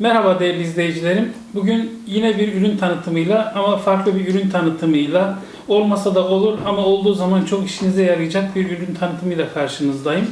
Merhaba değerli izleyicilerim. Bugün yine bir ürün tanıtımıyla ama farklı bir ürün tanıtımıyla olmasa da olur ama olduğu zaman çok işinize yarayacak bir ürün tanıtımıyla karşınızdayım.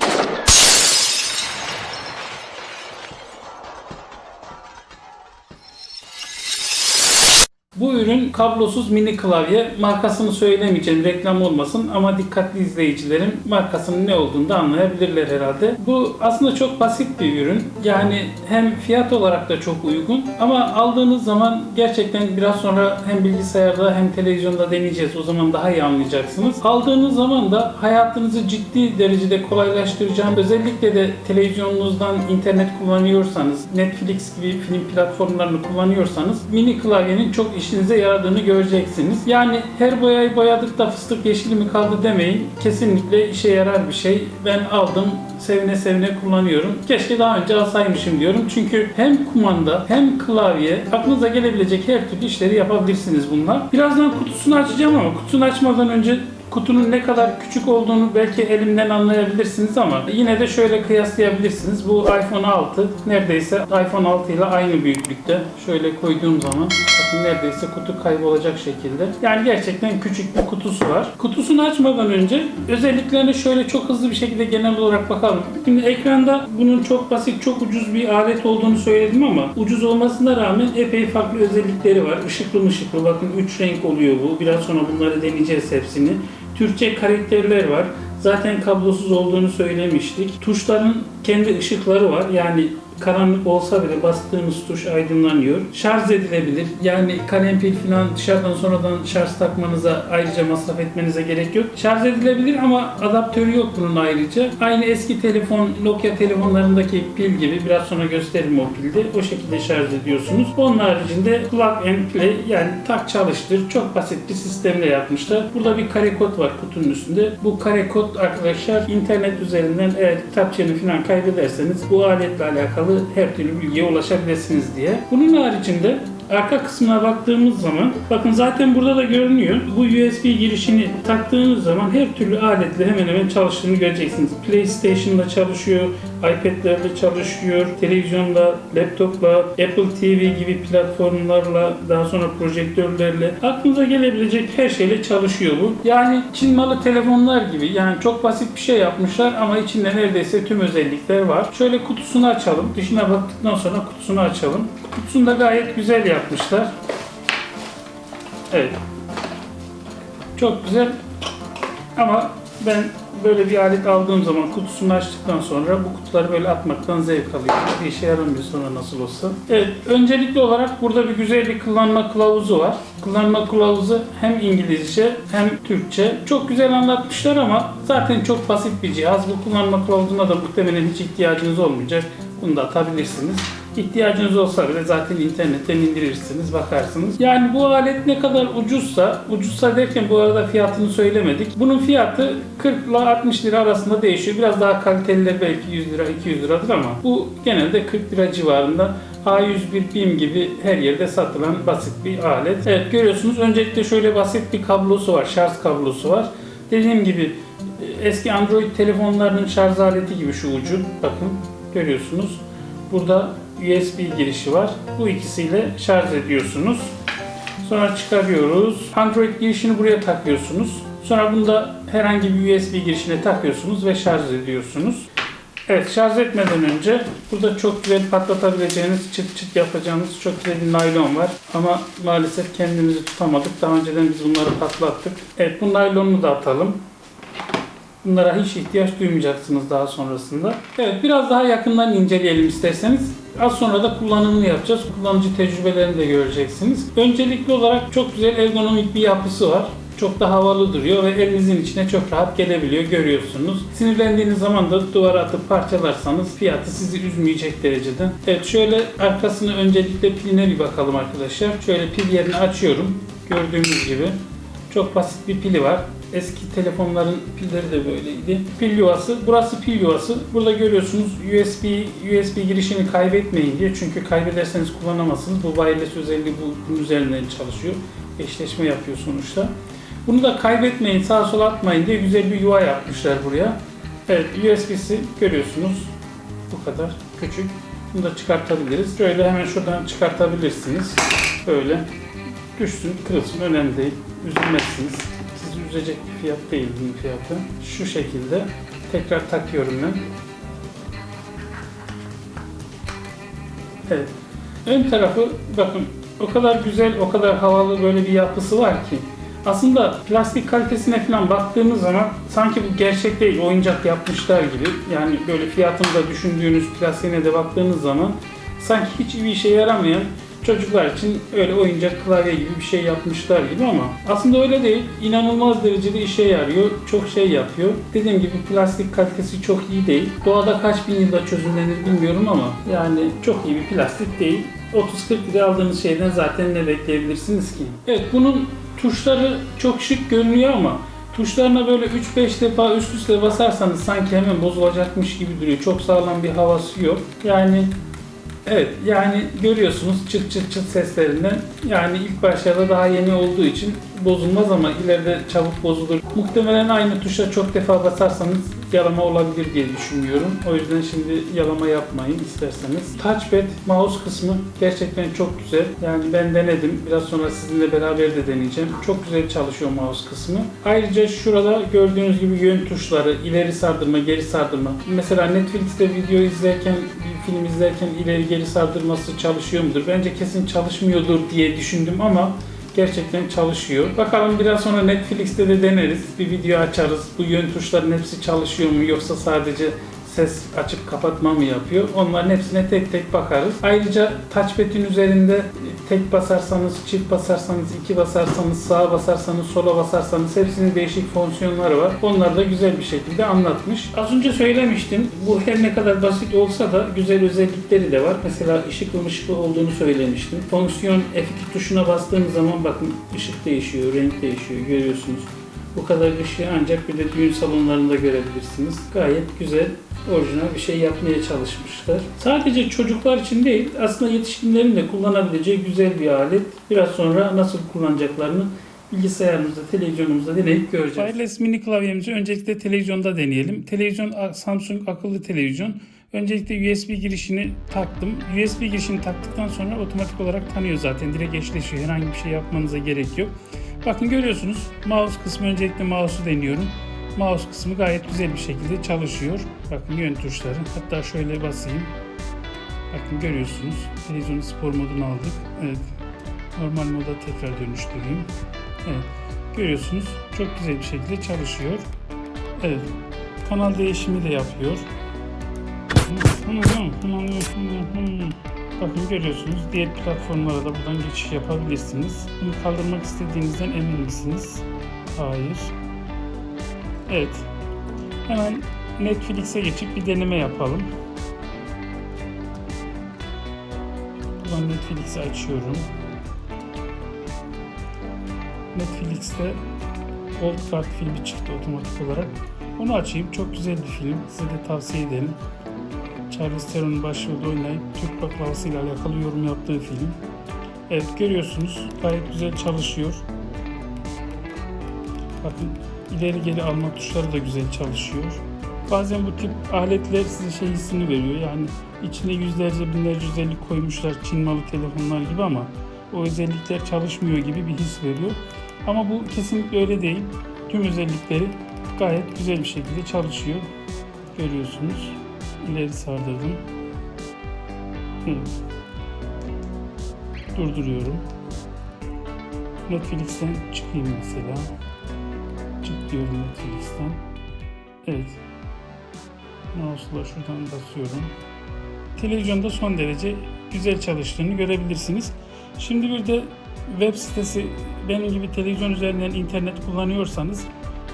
Kablosuz mini klavye. Markasını söylemeyeceğim reklam olmasın ama dikkatli izleyicilerim markasının ne olduğunu da anlayabilirler herhalde. Bu aslında çok basit bir ürün. Yani hem fiyat olarak da çok uygun ama aldığınız zaman gerçekten biraz sonra hem bilgisayarda hem televizyonda deneyeceğiz. O zaman daha iyi anlayacaksınız. Aldığınız zaman da hayatınızı ciddi derecede kolaylaştıracağım. Özellikle de televizyonunuzdan internet kullanıyorsanız, Netflix gibi film platformlarını kullanıyorsanız mini klavyenin çok işinize yaradığını göreceksiniz. Yani her boyayı boyadık da fıstık yeşili mi kaldı demeyin. Kesinlikle işe yarar bir şey. Ben aldım sevine sevine kullanıyorum. Keşke daha önce alsaymışım diyorum. Çünkü hem kumanda hem klavye aklınıza gelebilecek her türlü işleri yapabilirsiniz bunlar. Birazdan kutusunu açacağım ama kutusunu açmadan önce kutunun ne kadar küçük olduğunu belki elimden anlayabilirsiniz ama yine de şöyle kıyaslayabilirsiniz. Bu iPhone 6 neredeyse iPhone 6 ile aynı büyüklükte. Şöyle koyduğum zaman bakın neredeyse kutu kaybolacak şekilde. Yani gerçekten küçük bir kutusu var. Kutusunu açmadan önce özelliklerine şöyle çok hızlı bir şekilde genel olarak bakalım. Şimdi ekranda bunun çok basit, çok ucuz bir alet olduğunu söyledim ama ucuz olmasına rağmen epey farklı özellikleri var. Işıklı mışıklı bakın 3 renk oluyor bu. Biraz sonra bunları deneyeceğiz hepsini. Türkçe karakterler var. Zaten kablosuz olduğunu söylemiştik. Tuşların kendi ışıkları var. Yani karanlık olsa bile bastığınız tuş aydınlanıyor. Şarj edilebilir. Yani kalem pil falan dışarıdan sonradan şarj takmanıza ayrıca masraf etmenize gerek yok. Şarj edilebilir ama adaptörü yok bunun ayrıca. Aynı eski telefon Nokia telefonlarındaki pil gibi biraz sonra gösteririm o pilde. O şekilde şarj ediyorsunuz. Onun haricinde plug and play yani tak çalıştır. Çok basit bir sistemle yapmışlar. Burada bir kare kod var kutunun üstünde. Bu kare kod arkadaşlar internet üzerinden eğer kitapçığını falan kaybederseniz bu aletle alakalı her türlü bilgiye ulaşabilirsiniz diye. Bunun haricinde arka kısmına baktığımız zaman bakın zaten burada da görünüyor. Bu USB girişini taktığınız zaman her türlü aletle hemen hemen çalıştığını göreceksiniz. PlayStation'da çalışıyor, iPad'lerle çalışıyor, televizyonla, laptopla, Apple TV gibi platformlarla, daha sonra projektörlerle aklınıza gelebilecek her şeyle çalışıyor bu. Yani Çin malı telefonlar gibi yani çok basit bir şey yapmışlar ama içinde neredeyse tüm özellikler var. Şöyle kutusunu açalım. Dışına baktıktan sonra kutusunu açalım. Kutusunu da gayet güzel yapmışlar. Evet. Çok güzel. Ama ben böyle bir alet aldığım zaman kutusunu açtıktan sonra bu kutuları böyle atmaktan zevk alıyorum. Bir işe yaramıyor sonra nasıl olsa. Evet, öncelikli olarak burada bir güzel bir kullanma kılavuzu var. Kullanma kılavuzu hem İngilizce hem Türkçe. Çok güzel anlatmışlar ama zaten çok basit bir cihaz. Bu kullanma kılavuzuna da muhtemelen hiç ihtiyacınız olmayacak. Bunu da atabilirsiniz. İhtiyacınız olsa bile zaten internetten indirirsiniz, bakarsınız. Yani bu alet ne kadar ucuzsa, ucuzsa derken bu arada fiyatını söylemedik. Bunun fiyatı 40 ile 60 lira arasında değişiyor. Biraz daha kaliteliler belki 100 lira, 200 liradır ama bu genelde 40 lira civarında. A101 BİM gibi her yerde satılan basit bir alet. Evet görüyorsunuz öncelikle şöyle basit bir kablosu var, şarj kablosu var. Dediğim gibi eski Android telefonlarının şarj aleti gibi şu ucu. Bakın görüyorsunuz. Burada USB girişi var. Bu ikisiyle şarj ediyorsunuz. Sonra çıkarıyoruz. Android girişini buraya takıyorsunuz. Sonra bunu da herhangi bir USB girişine takıyorsunuz ve şarj ediyorsunuz. Evet şarj etmeden önce burada çok güzel patlatabileceğiniz, çıt çıt yapacağınız çok güzel bir naylon var. Ama maalesef kendimizi tutamadık. Daha önceden biz bunları patlattık. Evet bu naylonunu da atalım. Bunlara hiç ihtiyaç duymayacaksınız daha sonrasında. Evet biraz daha yakından inceleyelim isterseniz. Az sonra da kullanımını yapacağız. Kullanıcı tecrübelerini de göreceksiniz. Öncelikli olarak çok güzel ergonomik bir yapısı var. Çok da havalı duruyor ve elinizin içine çok rahat gelebiliyor görüyorsunuz. Sinirlendiğiniz zaman da duvara atıp parçalarsanız fiyatı sizi üzmeyecek derecede. Evet şöyle arkasını öncelikle piline bir bakalım arkadaşlar. Şöyle pil yerini açıyorum. Gördüğünüz gibi. Çok basit bir pili var. Eski telefonların pilleri de böyleydi. Pil yuvası. Burası pil yuvası. Burada görüyorsunuz USB USB girişini kaybetmeyin diye. Çünkü kaybederseniz kullanamazsınız. Bu wireless özelliği bu, bunun üzerinden çalışıyor. Eşleşme yapıyor sonuçta. Bunu da kaybetmeyin, sağa sola atmayın diye güzel bir yuva yapmışlar buraya. Evet, USB'si görüyorsunuz. Bu kadar küçük. Bunu da çıkartabiliriz. Şöyle hemen şuradan çıkartabilirsiniz. Böyle düşsün, kırılsın önemli değil. Üzülmezsiniz. Sizi üzecek bir fiyat değil bunun fiyatı. Şu şekilde tekrar takıyorum ben. Evet. Ön tarafı bakın o kadar güzel, o kadar havalı böyle bir yapısı var ki. Aslında plastik kalitesine falan baktığımız zaman sanki bu gerçek değil, oyuncak yapmışlar gibi. Yani böyle fiyatını da düşündüğünüz plastiğine de baktığınız zaman sanki hiç bir işe yaramayan çocuklar için öyle oyuncak klavye gibi bir şey yapmışlar gibi ama aslında öyle değil. İnanılmaz derecede işe yarıyor. Çok şey yapıyor. Dediğim gibi plastik kalitesi çok iyi değil. Doğada kaç bin yılda çözümlenir bilmiyorum ama yani çok iyi bir plastik değil. 30-40 lira aldığınız şeyden zaten ne bekleyebilirsiniz ki? Evet bunun tuşları çok şık görünüyor ama tuşlarına böyle 3-5 defa üst üste basarsanız sanki hemen bozulacakmış gibi duruyor. Çok sağlam bir havası yok. Yani Evet yani görüyorsunuz çıt çıt çıt seslerinden yani ilk başlarda daha yeni olduğu için bozulmaz ama ileride çabuk bozulur. Muhtemelen aynı tuşa çok defa basarsanız yalama olabilir diye düşünüyorum. O yüzden şimdi yalama yapmayın isterseniz. Touchpad mouse kısmı gerçekten çok güzel. Yani ben denedim. Biraz sonra sizinle beraber de deneyeceğim. Çok güzel çalışıyor mouse kısmı. Ayrıca şurada gördüğünüz gibi yön tuşları, ileri sardırma, geri sardırma. Mesela Netflix'te video izlerken, film izlerken ileri geri sardırması çalışıyor mudur? Bence kesin çalışmıyordur diye düşündüm ama gerçekten çalışıyor. Bakalım biraz sonra Netflix'te de deneriz. Bir video açarız. Bu yön tuşların hepsi çalışıyor mu yoksa sadece ses açıp kapatma mı yapıyor? Onların hepsine tek tek bakarız. Ayrıca touchpad'in üzerinde tek basarsanız, çift basarsanız, iki basarsanız, sağa basarsanız, sola basarsanız hepsinin değişik fonksiyonları var. Onları da güzel bir şekilde anlatmış. Az önce söylemiştim. Bu her ne kadar basit olsa da güzel özellikleri de var. Mesela ışıklı mışıklı olduğunu söylemiştim. Fonksiyon F2 tuşuna bastığınız zaman bakın ışık değişiyor, renk değişiyor görüyorsunuz. Bu kadar ışığı ancak bir de düğün salonlarında görebilirsiniz. Gayet güzel, orijinal bir şey yapmaya çalışmışlar. Sadece çocuklar için değil, aslında yetişkinlerin de kullanabileceği güzel bir alet. Biraz sonra nasıl kullanacaklarını bilgisayarımızda, televizyonumuzda deneyip göreceğiz. Wireless mini klavyemizi öncelikle televizyonda deneyelim. Televizyon Samsung akıllı televizyon. Öncelikle USB girişini taktım. USB girişini taktıktan sonra otomatik olarak tanıyor zaten. Direkt eşleşiyor. Herhangi bir şey yapmanıza gerek yok. Bakın görüyorsunuz mouse kısmı öncelikle mouse'u deniyorum. Mouse kısmı gayet güzel bir şekilde çalışıyor. Bakın yön tuşları. Hatta şöyle basayım. Bakın görüyorsunuz. Televizyonun spor modunu aldık. Evet. Normal moda tekrar dönüştüreyim. Evet. Görüyorsunuz. Çok güzel bir şekilde çalışıyor. Evet. Kanal değişimi de yapıyor. Bakın görüyorsunuz diğer platformlara da buradan geçiş yapabilirsiniz. Bunu kaldırmak istediğinizden emin misiniz? Hayır. Evet. Hemen Netflix'e geçip bir deneme yapalım. Buradan Netflix'i açıyorum. Netflix'te Old Guard filmi çıktı otomatik olarak. Onu açayım. Çok güzel bir film. Size de tavsiye ederim. Charlize Theron'un başrolde oynayıp Türk baklavası ile alakalı yorum yaptığı film. Evet görüyorsunuz gayet güzel çalışıyor. Bakın ileri geri alma tuşları da güzel çalışıyor. Bazen bu tip aletler size şey hissini veriyor. Yani içine yüzlerce binlerce özellik koymuşlar Çin malı telefonlar gibi ama o özellikler çalışmıyor gibi bir his veriyor. Ama bu kesinlikle öyle değil. Tüm özellikleri gayet güzel bir şekilde çalışıyor. Görüyorsunuz. İleri sardırdım. Durduruyorum. Netflix'ten çıkayım mesela. Çık diyorum Netflix'ten. Evet. Mouse'la şuradan basıyorum. Televizyonda son derece güzel çalıştığını görebilirsiniz. Şimdi bir de web sitesi benim gibi televizyon üzerinden internet kullanıyorsanız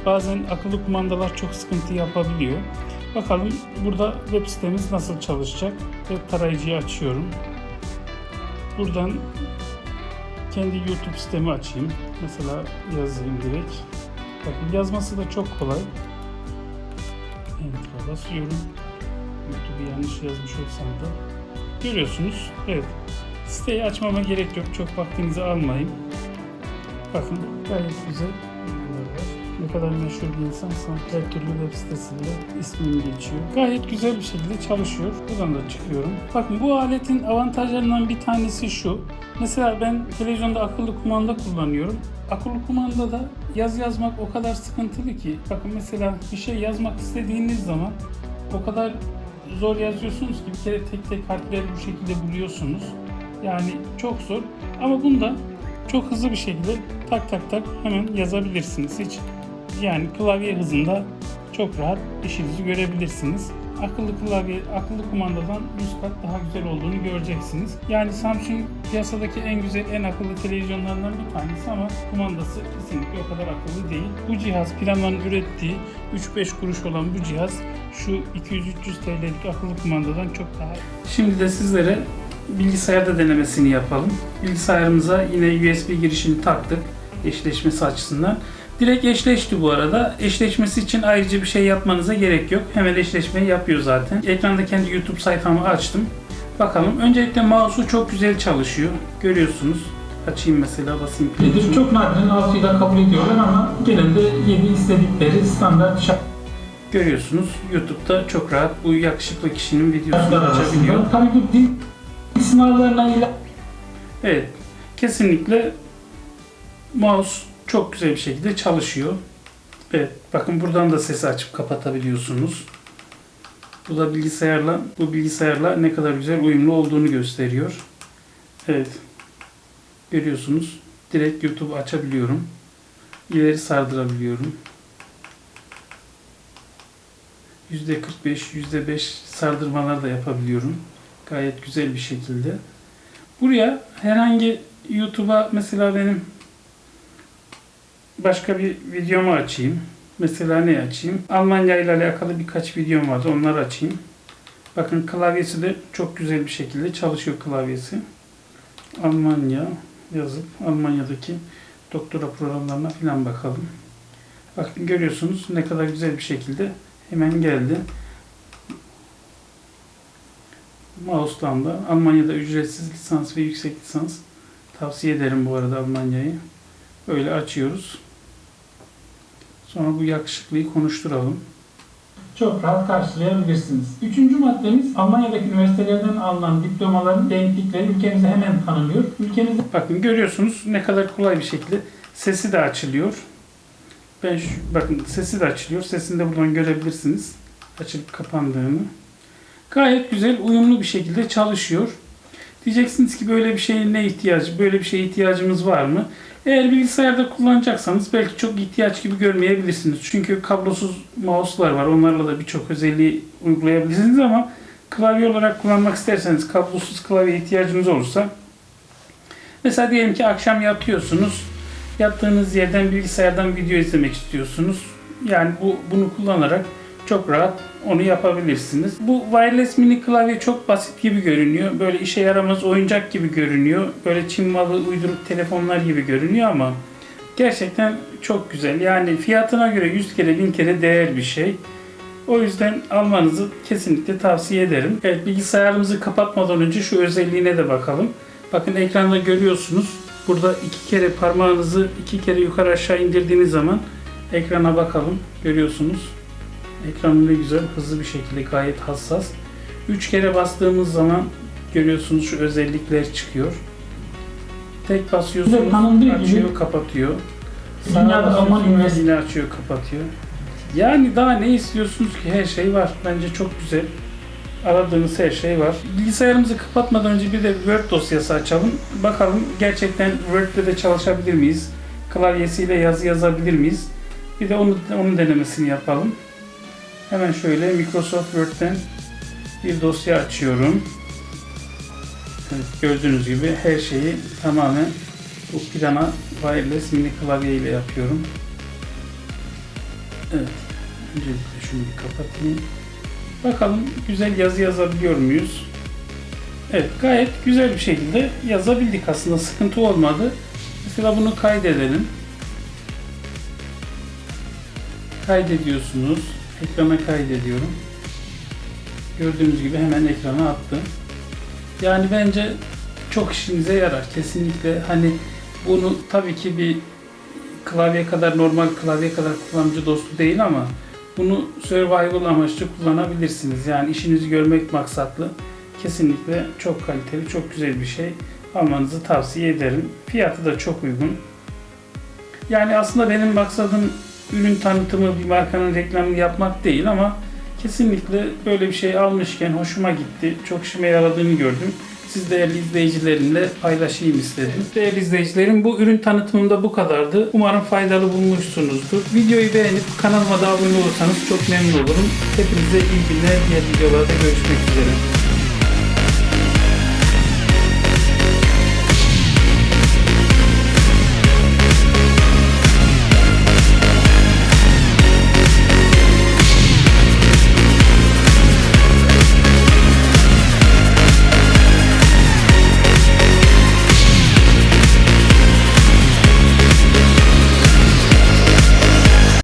bazen akıllı kumandalar çok sıkıntı yapabiliyor. Bakalım burada web sitemiz nasıl çalışacak. Web tarayıcıyı açıyorum. Buradan kendi YouTube sitemi açayım. Mesela yazayım direkt. Bakın yazması da çok kolay. Enter'a basıyorum. YouTube'u yanlış yazmış olsam da. Görüyorsunuz. Evet. Siteyi açmama gerek yok. Çok vaktinizi almayayım. Bakın gayet güzel. Ne kadar meşhur bir insansan her türlü web sitesinde ismim geçiyor. Gayet güzel bir şekilde çalışıyor. Buradan da çıkıyorum. Bakın bu aletin avantajlarından bir tanesi şu. Mesela ben televizyonda akıllı kumanda kullanıyorum. Akıllı kumandada yaz yazmak o kadar sıkıntılı ki. Bakın mesela bir şey yazmak istediğiniz zaman o kadar zor yazıyorsunuz ki bir kere tek tek harfleri bu şekilde buluyorsunuz. Yani çok zor. Ama bunda çok hızlı bir şekilde tak tak tak hemen yazabilirsiniz. Hiç yani klavye hızında çok rahat işinizi görebilirsiniz. Akıllı klavye, akıllı kumandadan 100 kat daha güzel olduğunu göreceksiniz. Yani Samsung piyasadaki en güzel, en akıllı televizyonlardan bir tanesi ama kumandası kesinlikle o kadar akıllı değil. Bu cihaz Plana'nın ürettiği 3-5 kuruş olan bu cihaz şu 200-300 TL'lik akıllı kumandadan çok daha Şimdi de sizlere bilgisayarda denemesini yapalım. Bilgisayarımıza yine USB girişini taktık eşleşmesi açısından. Direkt eşleşti bu arada. Eşleşmesi için ayrıca bir şey yapmanıza gerek yok. Hemen eşleşmeyi yapıyor zaten. Ekranda kendi YouTube sayfamı açtım. Bakalım. Öncelikle mouse'u çok güzel çalışıyor. Görüyorsunuz. Açayım mesela basayım. Nedir? Çok nadiren 6'yı da kabul ediyorlar ama genelde 7 istedikleri standart şartlar Görüyorsunuz. YouTube'da çok rahat bu yakışıklı kişinin videosunu açabiliyor. Tabii bu dil sınavlarına ile Evet. Kesinlikle mouse çok güzel bir şekilde çalışıyor. Evet. Bakın buradan da sesi açıp kapatabiliyorsunuz. Bu da bilgisayarla bu bilgisayarla ne kadar güzel uyumlu olduğunu gösteriyor. Evet. Görüyorsunuz. Direkt YouTube açabiliyorum. İleri sardırabiliyorum. %45, %5 sardırmalar da yapabiliyorum. Gayet güzel bir şekilde. Buraya herhangi YouTube'a mesela benim başka bir videomu açayım. Mesela ne açayım? Almanya ile alakalı birkaç videom vardı. Onları açayım. Bakın klavyesi de çok güzel bir şekilde çalışıyor klavyesi. Almanya yazıp Almanya'daki doktora programlarına falan bakalım. Bakın görüyorsunuz ne kadar güzel bir şekilde hemen geldi. Mouse'dan da Almanya'da ücretsiz lisans ve yüksek lisans tavsiye ederim bu arada Almanya'yı. Böyle açıyoruz. Sonra bu yakışıklıyı konuşturalım. çok rahat karşılayabilirsiniz. Üçüncü maddemiz Almanya'daki üniversitelerden alınan diplomaların denklikleri ülkemize hemen tanınıyor. Ülkemizde Bakın görüyorsunuz ne kadar kolay bir şekilde sesi de açılıyor. Ben şu, bakın sesi de açılıyor. Sesini de buradan görebilirsiniz. Açılıp kapandığını. Gayet güzel, uyumlu bir şekilde çalışıyor. Diyeceksiniz ki böyle bir şeye ne ihtiyacı, böyle bir şeye ihtiyacımız var mı? Eğer bilgisayarda kullanacaksanız belki çok ihtiyaç gibi görmeyebilirsiniz. Çünkü kablosuz mouse'lar var. Onlarla da birçok özelliği uygulayabilirsiniz ama klavye olarak kullanmak isterseniz kablosuz klavye ihtiyacınız olursa Mesela diyelim ki akşam yatıyorsunuz. Yattığınız yerden bilgisayardan video izlemek istiyorsunuz. Yani bu bunu kullanarak çok rahat onu yapabilirsiniz. Bu wireless mini klavye çok basit gibi görünüyor. Böyle işe yaramaz oyuncak gibi görünüyor. Böyle Çin malı uyduruk telefonlar gibi görünüyor ama gerçekten çok güzel. Yani fiyatına göre 100 kere 1000 kere değer bir şey. O yüzden almanızı kesinlikle tavsiye ederim. Evet bilgisayarımızı kapatmadan önce şu özelliğine de bakalım. Bakın ekranda görüyorsunuz. Burada iki kere parmağınızı iki kere yukarı aşağı indirdiğiniz zaman ekrana bakalım. Görüyorsunuz. Ekranı ne güzel hızlı bir şekilde gayet hassas. Üç kere bastığımız zaman görüyorsunuz şu özellikler çıkıyor. Tek basıyorsunuz tanındığı gibi- açıyor kapatıyor. Sağa basıyorsunuz, yine açıyor kapatıyor. Yani daha ne istiyorsunuz ki her şey var. Bence çok güzel. Aradığınız her şey var. Bilgisayarımızı kapatmadan önce bir de Word dosyası açalım. Bakalım gerçekten Word'de de çalışabilir miyiz? Klavyesiyle yazı yazabilir miyiz? Bir de onu onun denemesini yapalım. Hemen şöyle Microsoft Word'den bir dosya açıyorum. Evet, gördüğünüz gibi her şeyi tamamen bu plana wireless mini klavye ile yapıyorum. Evet. Öncelikle şunu bir kapatayım. Bakalım güzel yazı yazabiliyor muyuz? Evet gayet güzel bir şekilde yazabildik aslında sıkıntı olmadı. Mesela bunu kaydedelim. Kaydediyorsunuz. Ekrana kaydediyorum. Gördüğünüz gibi hemen ekrana attı. Yani bence çok işinize yarar. Kesinlikle hani bunu tabii ki bir klavye kadar normal klavye kadar kullanıcı dostu değil ama bunu survival amaçlı kullanabilirsiniz. Yani işinizi görmek maksatlı. Kesinlikle çok kaliteli, çok güzel bir şey. Almanızı tavsiye ederim. Fiyatı da çok uygun. Yani aslında benim maksadım ürün tanıtımı, bir markanın reklamını yapmak değil ama kesinlikle böyle bir şey almışken hoşuma gitti. Çok işime yaradığını gördüm. Siz değerli izleyicilerimle paylaşayım istedim. Değerli izleyicilerim bu ürün tanıtımında bu kadardı. Umarım faydalı bulmuşsunuzdur. Videoyu beğenip kanalıma da abone olursanız çok memnun olurum. Hepinize iyi günler. Diğer videolarda görüşmek üzere.